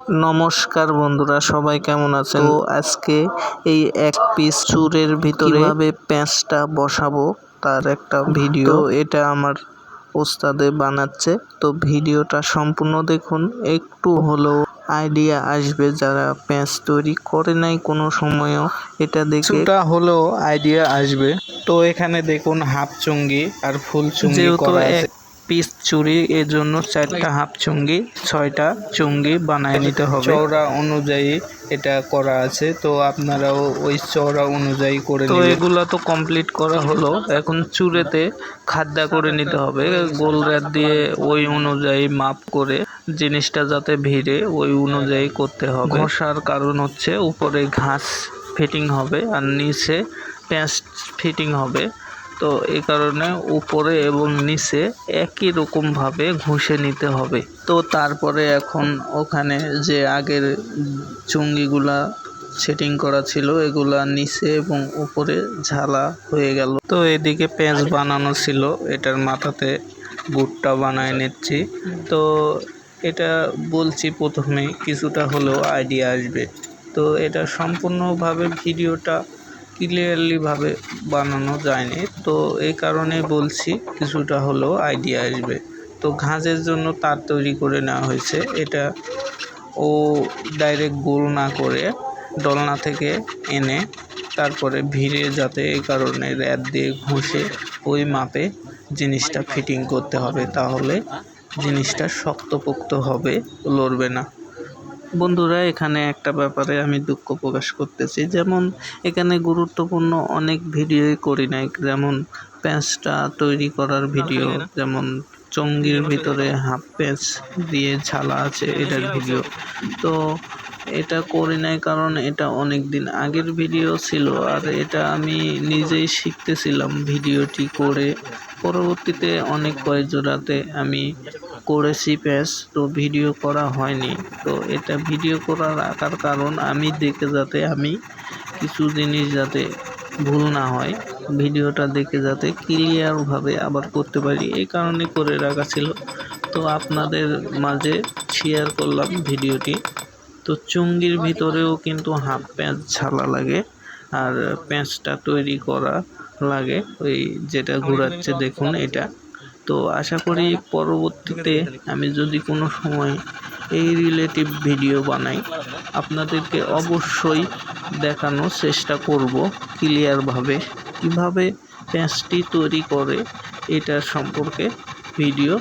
নমস্কার বন্ধুরা সবাই কেমন আছেন? তো আজকে এই এক পিস চুরের ভিতরে কীভাবে পেঁচটা বসাবো তার একটা ভিডিও এটা আমার ওস্তাদে বানাচ্ছে। তো ভিডিওটা সম্পূর্ণ দেখুন একটু হলেও আইডিয়া আসবে যারা পেঁচ তৈরি করে নাই কোনো সময়ও। এটা দেখে কিছুটা হলেও আইডিয়া আসবে। তো এখানে দেখুন হাফ চুঙ্গি আর ফুল চুঙ্গি করা আছে। পিস চুরি এর জন্য চারটা হাফ চুঙ্গি ছয়টা চুঙ্গি বানায় নিতে হবে। চওড়া অনুযায়ী এটা করা আছে তো আপনারাও ওই চওড়া অনুযায়ী করে তো এগুলা তো কমপ্লিট করা হলো এখন চুরেতে খাদ্যা করে নিতে হবে। গোল রেট দিয়ে ওই অনুযায়ী মাপ করে জিনিসটা যাতে ভিড়ে ওই অনুযায়ী করতে হবে। ঘষার কারণ হচ্ছে উপরে ঘাস ফিটিং হবে আর নিচে প্যাঁচ ফিটিং হবে। তো এই কারণে উপরে এবং নিচে একই রকমভাবে ঘষে নিতে হবে। তো তারপরে এখন ওখানে যে আগের চুঙ্গিগুলা সেটিং করা ছিল, এগুলা নিচে এবং উপরে ঝালা হয়ে গেল। তো এদিকে পেঁচ বানানো ছিল, এটার মাথাতে বুটটা বানায় নিচ্ছি। তো এটা বলছি প্রথমে, কিছুটা হলেও আইডিয়া আসবে। তো এটা সম্পূর্ণভাবে ভিডিওটা ক্লিয়ারলিভাবে বানানো যায়নি। তো এই কারণে বলছি, কিছুটা হলেও আইডিয়া আসবে। তো ঘাসের জন্য তার তৈরি করে নেওয়া হয়েছে। এটা ও ডাইরেক্ট গোল না করে ডলনা থেকে এনে তারপরে ভিড়ে যাতে এই কারণে র্যাদ দিয়ে ঘষে ওই মাপে জিনিসটা ফিটিং করতে হবে, তাহলে জিনিসটা শক্তপোক্ত হবে, লড়বে না। বন্ধুরা এখানে একটা ব্যাপারে আমি দুঃখ প্রকাশ করতেছি। যেমন এখানে গুরুত্বপূর্ণ অনেক ভিডিওই করি নাই। যেমন প্যাঁচটা তৈরি করার ভিডিও যেমন চঙ্গির ভিতরে হাফ প্যাঁচ দিয়ে ঝালা আছে এটার ভিডিও। তো এটা করি নাই কারণ এটা অনেক দিন আগের ভিডিও ছিল। আর এটা আমি নিজেই শিখতেছিলাম ভিডিওটি করে। পরবর্তীতে অনেক কয়েকজোড়াতে আমি করেছি প্যাচ তো ভিডিও করা হয়নি। তো এটা ভিডিও করা রাখার কারণ আমি দেখে যাতে আমি কিছু জিনিস যাতে ভুল না হয়, ভিডিওটা দেখে যাতে ক্লিয়ারভাবে আবার করতে পারি, এই কারণে করে রাখা ছিল। তো আপনাদের মাঝে শেয়ার করলাম ভিডিওটি। তো চুঙ্গির ভিতরেও কিন্তু হাফ প্যাঁচ ঝালা লাগে, আর প্যাঁচটা তৈরি করা লাগে, ওই যেটা ঘোরাচ্ছে দেখুন এটা। তো আশা করি পরবর্তীতে আমি যদি কোনো সময় এই রিলেটিভ ভিডিও বানাই, আপনাদেরকে অবশ্যই দেখানোর চেষ্টা করব ক্লিয়ারভাবে কীভাবে প্যাঁচটি তৈরি করে এটার সম্পর্কে ভিডিও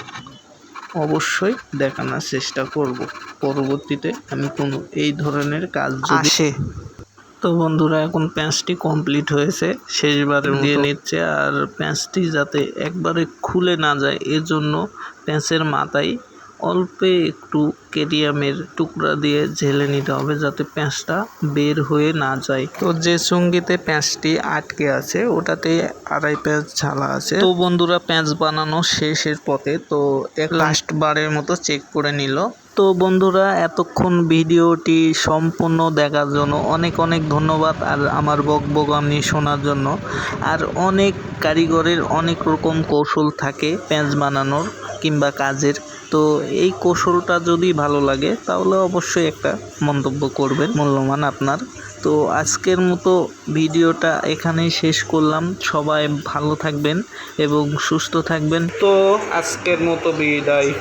অবশ্যই দেখানোর চেষ্টা করব। পরবর্তীতে আমি কোনো এই ধরনের কাজ আসে। তো বন্ধুরা এখন প্যাঁচটি কমপ্লিট হয়েছে। শেষবার দিয়ে নিচ্ছে আর প্যাঁচটি যাতে একবারে খুলে না যায় এজন্য প্যাঁচের মাথায় অল্প একটু কেডিয়ামের টুকরা দিয়ে ঝেলে নিতে হবে যাতে প্যাঁচটা বের হয়ে না যায়। তো যে সঙ্গীতে প্যাঁচটি আটকে আছে, ওটাতে আড়াই প্যাঁচ ঝালা আছে। তো বন্ধুরা, প্যাঁচ বানানো শেষের পথে তো এক লাস্ট বারের মতো চেক করে নিল। তো বন্ধুরা, এতক্ষণ ভিডিওটি সম্পূর্ণ দেখার জন্য অনেক অনেক ধন্যবাদ আর আমার বক বগামি শোনার জন্য। আর অনেক কারিগরের অনেক রকম কৌশল থাকে প্যাঁচ বানানোর। কিংবা কাজের। তো এই কৌশলটা যদি ভালো লাগে, তাহলে অবশ্যই একটা মন্তব্য করবেন, মূল্যবান আপনার। তো আজকের মতো ভিডিওটা এখানেই শেষ করলাম। সবাই ভালো থাকবেন এবং সুস্থ থাকবেন। তো আজকের মতো বিদায়।